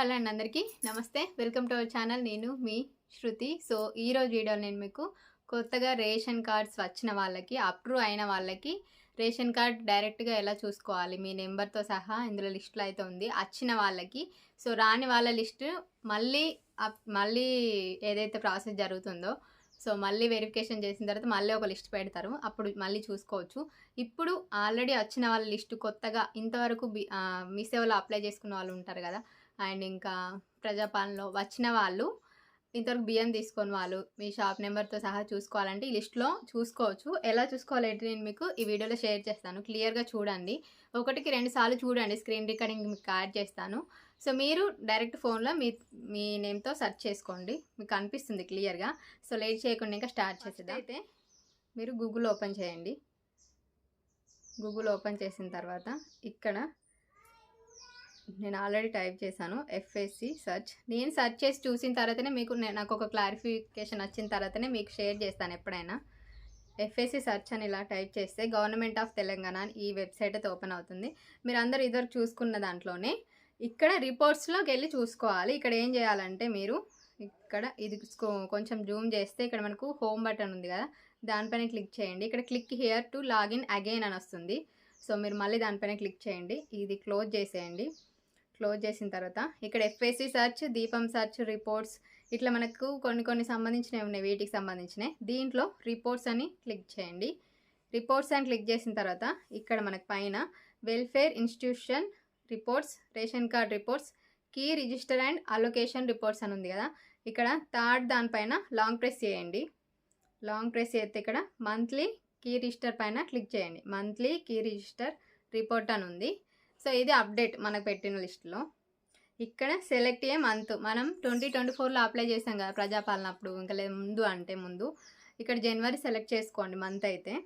Hello అండి అందరికీ. నమస్తే. Welcome to our channel. నేను మీ శృతి. సో ఈరోజు వీడియోలో నేను మీకు కొత్తగా రేషన్ కార్డ్స్ వచ్చిన వాళ్ళకి అప్రూవ్ అయిన వాళ్ళకి రేషన్ కార్డ్ డైరెక్ట్గా ఎలా చూసుకోవాలి? మీ నెంబర్తో సహా ఇందులో లిస్టులో అయితే ఉంది. వచ్చిన వాళ్ళకి. సో రాని వాళ్ళ లిస్టు మళ్ళీ అప్- మళ్ళీ ఏదైతే ప్రాసెస్ జరుగుతుందో సో మళ్ళీ వెరిఫికేషన్ చేసిన తర్వాత మళ్ళీ ఒక లిస్ట్ పెడతారు. అప్పుడు మళ్ళీ చూసుకోవచ్చు. ఇప్పుడు ఆల్రెడీ వచ్చిన వాళ్ళ లిస్టు కొత్తగా ఇంతవరకు మీ సేవలో అప్లై చేసుకున్న వాళ్ళు ఉంటారు కదా అండ్ ఇంకా ప్రజాపాలనలో వచ్చిన వాళ్ళు ఇంతవరకు బియ్యం తీసుకొని వాళ్ళు మీ షాప్ నెంబర్తో సహా చూసుకోవాలంటే ఈ లిస్ట్లో చూసుకోవచ్చు. ఎలా చూసుకోవాలంటే నేను మీకు ఈ వీడియోలో షేర్ చేస్తాను. క్లియర్గా చూడండి. ఒకటికి రెండు సార్లు చూడండి. స్క్రీన్ రికార్డింగ్ మీకు యాడ్ చేస్తాను. సో మీరు డైరెక్ట్ ఫోన్లో మీ మీ నేమ్తో సెర్చ్ చేసుకోండి. మీకు కనిపిస్తుంది క్లియర్గా. సో లేట్ చేయకుండా ఇంకా స్టార్ట్ చేసేది అయితే మీరు గూగుల్ ఓపెన్ చేయండి. గూగుల్ ఓపెన్ చేసిన తర్వాత ఇక్కడ నేను ఆల్రెడీ టైప్ చేశాను ఎఫ్ఎస్సి సర్చ్ నేను సెర్చ్ చేసి చూసిన తర్వాతనే మీకు నాకు ఒక క్లారిఫికేషన్ వచ్చిన తర్వాతనే మీకు షేర్ చేస్తాను ఎప్పుడైనా. ఎఫ్ఎస్సి సెర్చ్ అని ఇలా టైప్ చేస్తే గవర్నమెంట్ ఆఫ్ తెలంగాణ అని ఈ వెబ్సైట్ అయితే ఓపెన్ అవుతుంది. మీరు అందరు ఇద్దరు చూసుకున్న దాంట్లోనే ఇక్కడ రిపోర్ట్స్లోకి వెళ్ళి చూసుకోవాలి. ఇక్కడ ఏం చేయాలంటే మీరు ఇక్కడ ఇది కొంచెం జూమ్ చేస్తే ఇక్కడ మనకు హోమ్ బటన్ ఉంది కదా దానిపైన క్లిక్ చేయండి. ఇక్కడ click here to login again అని వస్తుంది. సో మీరు మళ్ళీ దానిపైన క్లిక్ చేయండి. ఇది క్లోజ్ చేసేయండి. క్లోజ్ చేసిన తర్వాత ఇక్కడ FSC search Deepam search reports ఇట్లా మనకు కొన్ని కొన్ని సంబంధించినవి ఉన్నాయి వీటికి సంబంధించినవి. దీంట్లో రిపోర్ట్స్ అని క్లిక్ చేయండి. రిపోర్ట్స్ అని క్లిక్ చేసిన తర్వాత ఇక్కడ మనకు పైన welfare institution reports ration card reports key register and allocation reports అని ఉంది కదా. ఇక్కడ థర్డ్ దానిపైన లాంగ్ ప్రెస్ చేయండి. లాంగ్ ప్రెస్ చేస్తే ఇక్కడ మంత్లీ కీ రిజిస్టర్ పైన క్లిక్ చేయండి. మంత్లీ కీ రిజిస్టర్ రిపోర్ట్ అని ఉంది. సో ఇది అప్డేట్ మనకు పెట్టిన లిస్టులో. ఇక్కడ సెలెక్ట్ ఏ మంత్. మనం ట్వంటీ ట్వంటీ ఫోర్లో అప్లై చేసాం కదా ప్రజాపాలన అప్పుడు. ఇంకా లేదు ముందు అంటే ముందు. ఇక్కడ జనవరి సెలెక్ట్ చేసుకోండి మంత్ అయితే.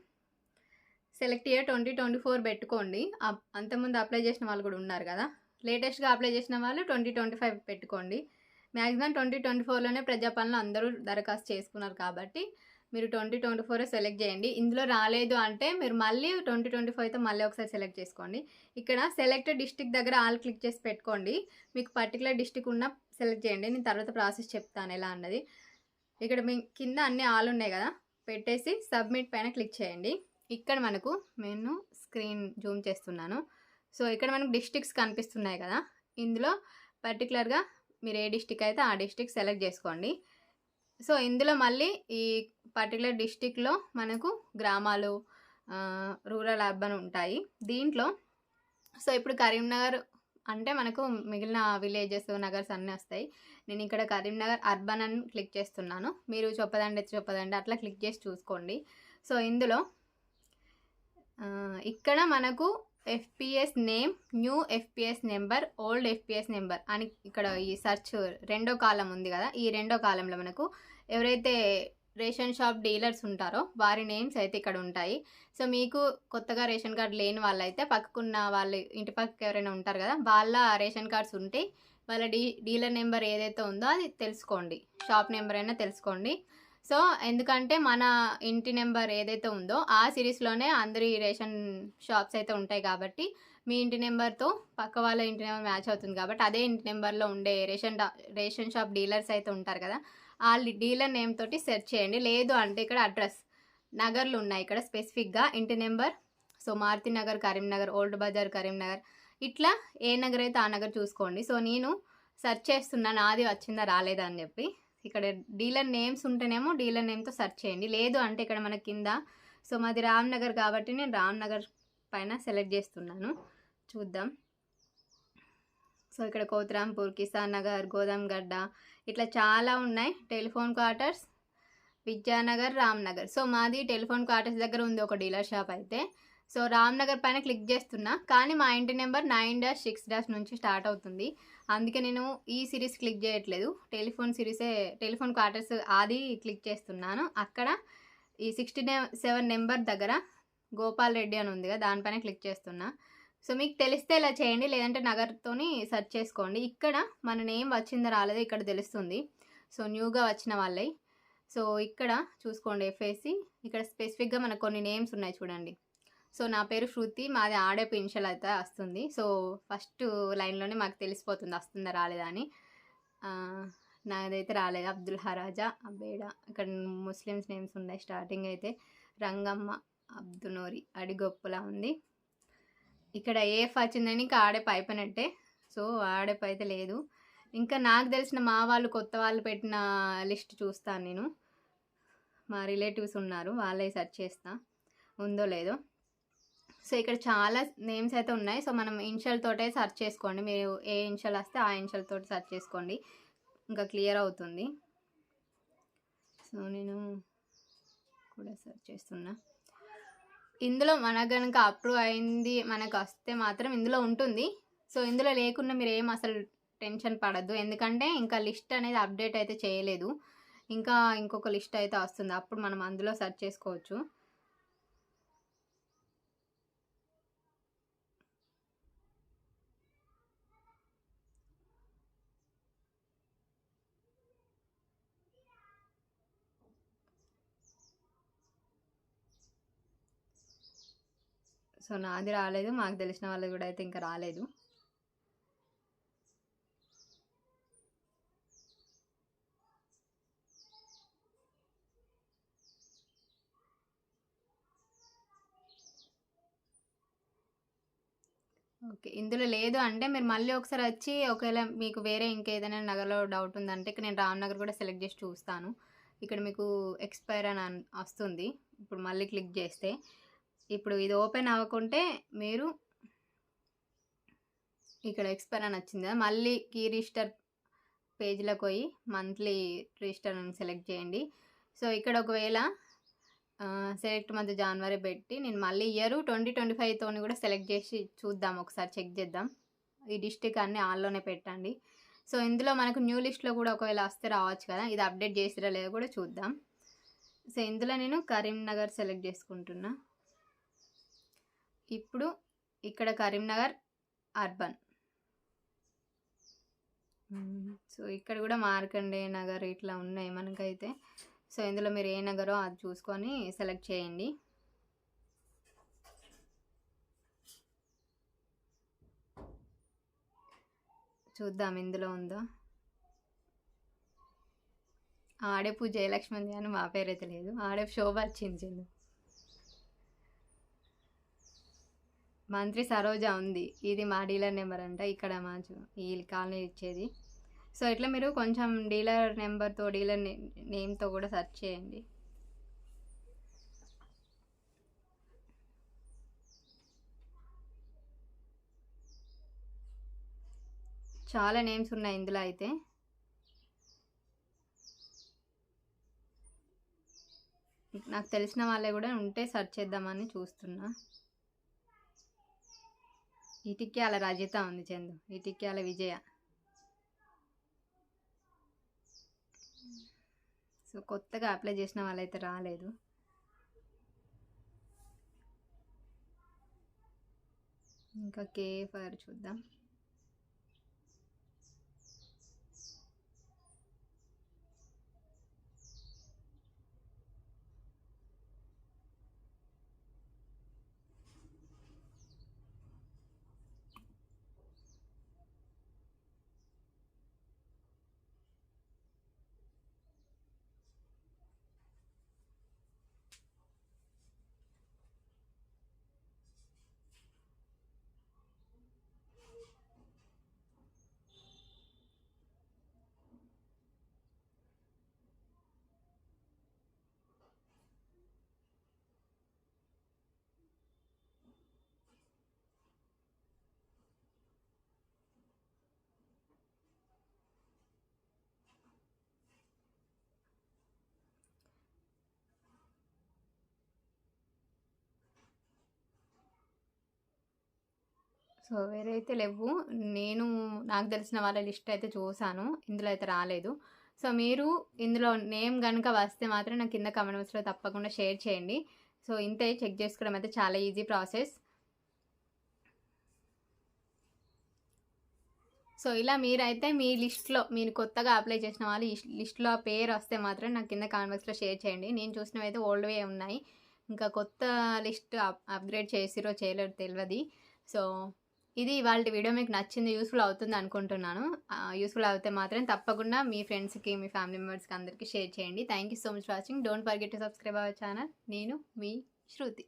Select year twenty twenty four పెట్టుకోండి. అప్- అంతకుముందు అప్లై చేసిన వాళ్ళు కూడా ఉన్నారు కదా. లేటెస్ట్గా అప్లై చేసిన వాళ్ళు ట్వంటీ ట్వంటీ ఫైవ్ పెట్టుకోండి. మ్యాక్సిమం ట్వంటీ ట్వంటీ ఫోర్లోనే ప్రజాపాలన అందరూ దరఖాస్తు చేసుకున్నారు కాబట్టి మీరు ట్వంటీ ట్వంటీ ఫోర్ సెలెక్ట్ చేయండి. ఇందులో రాలేదు అంటే మీరు మళ్ళీ ట్వంటీ ట్వంటీ ఫైవ్తో మళ్ళీ ఒకసారి సెలెక్ట్ చేసుకోండి. ఇక్కడ సెలెక్ట్ డిస్టిక్ దగ్గర ఆల్ క్లిక్ చేసి పెట్టుకోండి. మీకు పర్టికులర్ డిస్టిక్ ఉన్న సెలెక్ట్ చేయండి. నేను తర్వాత ప్రాసెస్ చెప్తాను ఎలా అన్నది. ఇక్కడ మీ కింద అన్ని ఆల్ ఉన్నాయి కదా? పెట్టేసి సబ్మిట్ పైన క్లిక్ చేయండి. ఇక్కడ మనకు నేను స్క్రీన్ జూమ్ చేస్తున్నాను. సో ఇక్కడ మనకు డిస్టిక్స్ కనిపిస్తున్నాయి కదా? ఇందులో పర్టికులర్గా మీరు ఏ డిస్టిక్ అయితే ఆ డిస్టిక్ సెలెక్ట్ చేసుకోండి. సో ఇందులో మళ్ళీ ఈ పర్టికులర్ డిస్టిక్లో మనకు గ్రామాలు రూరల్ అర్బన్ ఉంటాయి. దీంట్లో సో ఇప్పుడు కరీంనగర్ అంటే మనకు మిగిలిన విలేజెస్ నగర్స్ అన్నీ వస్తాయి. నేను ఇక్కడ కరీంనగర్ అర్బన్ అని క్లిక్ చేస్తున్నాను. మీరు చొప్పదండి చొప్పదండి అట్లా క్లిక్ చేసి చూసుకోండి. సో ఇందులో ఇక్కడ మనకు FPS name new FPS number old FPS number అని ఇక్కడ ఈ సెర్చ్ రెండో కాలం ఉంది కదా ఈ రెండో కాలంలో మనకు ఎవరైతే రేషన్ షాప్ డీలర్స్ ఉంటారో వారి నేమ్స్ అయితే ఇక్కడ ఉంటాయి. సో మీకు కొత్తగా రేషన్ కార్డు లేని వాళ్ళైతే పక్కకున్న వాళ్ళు ఇంటి పక్కకు ఎవరైనా ఉంటారు కదా వాళ్ళ రేషన్ కార్డ్స్ ఉంటే వాళ్ళ డీ డీలర్ నెంబర్ ఏదైతే ఉందో అది తెలుసుకోండి. షాప్ నెంబర్ అయినా తెలుసుకోండి. సో ఎందుకంటే మన ఇంటి నెంబర్ ఏదైతే ఉందో ఆ సిరీస్లోనే అందరి రేషన్ షాప్స్ అయితే ఉంటాయి కాబట్టి మీ ఇంటి నెంబర్తో పక్క వాళ్ళ ఇంటి నెంబర్ మ్యాచ్ అవుతుంది కాబట్టి అదే ఇంటి నెంబర్లో ఉండే రేషన్ రేషన్ షాప్ డీలర్స్ అయితే ఉంటారు కదా ఆ డీలర్ నేమ్ తోటి సెర్చ్ చేయండి. లేదు అంటే ఇక్కడ అడ్రస్ నగర్లు ఉన్నాయి. ఇక్కడ స్పెసిఫిక్గా ఇంటి number so Maruti Nagar Karimnagar old Bazar Karimnagar. ఇట్లా ఏ నగర్ అయితే ఆ నగర్ చూసుకోండి. సో నేను సెర్చ్ చేస్తున్నాను నాది వచ్చిందా రాలేదా అని చెప్పి. ఇక్కడ డీలర్ నేమ్స్ ఉంటేనేమో డీలర్ నేమ్తో సెర్చ్ చేయండి. లేదు అంటే ఇక్కడ మన కింద సో మాది రామ్ నగర్ కాబట్టి నేను రామ్ నగర్ పైన సెలెక్ట్ చేస్తున్నాను. చూద్దాం. సో ఇక్కడ కోతిరాంపూర్ కిసాన్ నగర్ గోదాంగడ్డ ఇట్లా చాలా ఉన్నాయి. Telephone quarters Vidyanagar Ramnagar. So మాది టెలిఫోన్ క్వార్టర్స్ దగ్గర ఉంది ఒక డీలర్ షాప్ అయితే. సో రామ్నగర్ పైన క్లిక్ చేస్తున్నా. కానీ మా ఇంటి number nine dash six dash నుంచి స్టార్ట్ అవుతుంది. అందుకే నేను ఈ సిరీస్ క్లిక్ చేయట్లేదు. టెలిఫోన్ సిరీసే టెలిఫోన్ క్వార్టర్స్ అది క్లిక్ చేస్తున్నాను. అక్కడ ఈ సిక్స్టీ సెవెన్ నెంబర్ దగ్గర గోపాల్ రెడ్డి అని ఉంది కదా దానిపైన క్లిక్ చేస్తున్నా. సో మీకు తెలిస్తే ఇలా చేయండి లేదంటే నగర్తోని సెర్చ్ చేసుకోండి. ఇక్కడ మన నేమ్ వచ్చిందో రాలేదో ఇక్కడ తెలుస్తుంది. సో న్యూగా వచ్చిన వాళ్ళై. సో ఇక్కడ చూసుకోండి ఎఫ్ఏసి ఇక్కడ స్పెసిఫిక్గా మనకు కొన్ని నేమ్స్ ఉన్నాయి చూడండి. సో నా పేరు శృతి మాది ఆడేపు ఇన్షియల్ అయితే వస్తుంది. సో ఫస్ట్ లైన్లోనే మాకు తెలిసిపోతుంది వస్తుందా రాలేదా అని. నాదైతే రాలేదు. అబ్దుల్ హరాజా అబ్బేడ. ఇక్కడ ముస్లిమ్స్ నేమ్స్ ఉన్నాయి స్టార్టింగ్ అయితే. రంగమ్మ అబ్దునోరి అడిగొప్పులా ఉంది. ఇక్కడ ఏఫ్ వచ్చిందని ఇంకా ఆడే అయిపోయినట్టే సో ఆడే అయితే లేదు. ఇంకా నాకు తెలిసిన మా వాళ్ళు కొత్త వాళ్ళు పెట్టిన లిస్ట్ చూస్తాను నేను. మా రిలేటివ్స్ ఉన్నారు వాళ్ళే సెర్చ్ చేస్తా. ఉందో లేదో. సో ఇక్కడ చాలా నేమ్స్ అయితే ఉన్నాయి. సో మనం ఇన్షియల్ తోటే సెర్చ్ చేసుకోండి. మీరు ఏ ఇన్షియల్ వస్తే ఆ ఇన్షియల్ తోటి సెర్చ్ చేసుకోండి. ఇంకా క్లియర్ అవుతుంది. సో నేను కూడా సెర్చ్ చేస్తున్నా. ఇందులో మనకు కనుక అప్రూవ్ అయింది మనకు వస్తే మాత్రం ఇందులో ఉంటుంది. సో ఇందులో లేకుండా మీరు ఏం అసలు టెన్షన్ పడద్దు. ఎందుకంటే ఇంకా లిస్ట్ అనేది అప్డేట్ అయితే చేయలేదు. ఇంకా ఇంకొక లిస్ట్ అయితే వస్తుంది. అప్పుడు మనం అందులో సెర్చ్ చేసుకోవచ్చు. సో నాది రాలేదు మాకు తెలిసిన వాళ్ళది కూడా అయితే ఇంకా రాలేదు. ఓకే ఇందులో లేదు అంటే మీరు మళ్ళీ ఒకసారి వచ్చి ఒకవేళ మీకు వేరే ఇంకేదైనా నగర్లో డౌట్ ఉందంటే ఇక్కడ నేను రామ్నగర్ కూడా సెలెక్ట్ చేసి చూస్తాను. ఇక్కడ మీకు ఎక్స్పైర్ అని వస్తుంది. ఇప్పుడు మళ్ళీ క్లిక్ చేస్తే ఇప్పుడు ఇది ఓపెన్ అవ్వకుంటే మీరు ఇక్కడ ఎక్స్పైర్ అని వచ్చింది కదా మళ్ళీ కీ రిజిస్టర్ పేజ్లోకి పోయి మంత్లీ రిజిస్టర్ సెలెక్ట్ చేయండి. సో ఇక్కడ ఒకవేళ సెలెక్ట్ మంత్ జనవరి పెట్టి నేను మళ్ళీ ఇయర్ ట్వంటీ ట్వంటీ ఫైవ్తోని కూడా సెలెక్ట్ చేసి చూద్దాం ఒకసారి చెక్ చేద్దాం. ఈ డిస్టిక్ అన్ని ఆన్లోనే పెట్టండి. సో ఇందులో మనకు న్యూ లిస్ట్లో కూడా ఒకవేళ వస్తే రావచ్చు కదా ఇది అప్డేట్ చేసిరా లేదో కూడా చూద్దాం. సో ఇందులో నేను కరీంనగర్ సెలెక్ట్ చేసుకుంటున్నా. ఇప్పుడు ఇక్కడ కరీంనగర్ అర్బన్. సో ఇక్కడ కూడా మార్కండే నగర్ ఇట్లా ఉన్నాయి మనకైతే. సో ఇందులో మీరు ఏ నగరో అది చూసుకొని సెలెక్ట్ చేయండి. చూద్దాం ఇందులో ఉందో. ఆడేపు జయలక్ష్మి ఉంది అని మా పేరైతే లేదు. ఆడేపు శోభ వచ్చింది మంత్రి సరోజ ఉంది. ఇది మా డీలర్ నెంబర్ అంట. ఇక్కడ మా ఈ కాలనీ ఇచ్చేది. సో ఇట్లా మీరు కొంచెం డీలర్ నెంబర్తో డీలర్ నేమ్తో కూడా సెర్చ్ చేయండి. చాలా నేమ్స్ ఉన్నాయి ఇందులో అయితే. నాకు తెలిసిన వాళ్ళే కూడా ఉంటే సెర్చ్ చేద్దామని చూస్తున్నా. ఇటిక్యాల రజిత ఉంది చందు. ఇటిక్యాల విజయ. సో కొత్తగా అప్లై చేసిన వాళ్ళైతే రాలేదు. ఇంకా కేఎఫ్ఆర్ చూద్దాం. సో వేరే అయితే లేవు. నేను నాకు తెలిసిన వాళ్ళ లిస్ట్ అయితే చూసాను. ఇందులో అయితే రాలేదు. సో మీరు ఇందులో నేమ్ కనుక వస్తే మాత్రం నాకు కింద కమెంట్ బాక్స్లో తప్పకుండా షేర్ చేయండి. సో ఇంతే చెక్ చేసుకోవడం అయితే చాలా ఈజీ ప్రాసెస్ సో ఇలా మీరైతే మీ లిస్ట్లో మీరు కొత్తగా అప్లై చేసిన వాళ్ళు ఈ లిస్ట్లో పేరు వస్తే మాత్రం నాకు కింద కామెంట్ బాక్స్లో షేర్ చేయండి. నేను చూసినవి అయితే ఓల్డ్వే ఉన్నాయి. ఇంకా కొత్త లిస్ట్ అప్ అప్గ్రేడ్ చేసిరో చేయలేరు తెలియదు. సో ఇది ఇవాళ వీడియో మీకు నచ్చింది యూస్ఫుల్ అవుతుంది అనుకుంటున్నాను. యూస్ఫుల్ అయితే మాత్రం తప్పకుండా మీ ఫ్రెండ్స్కి మీ ఫ్యామిలీ మెంబర్స్కి అందరికీ షేర్ చేయండి. Thank you so much watching don't forget to subscribe our channel నేను మీ శృతి.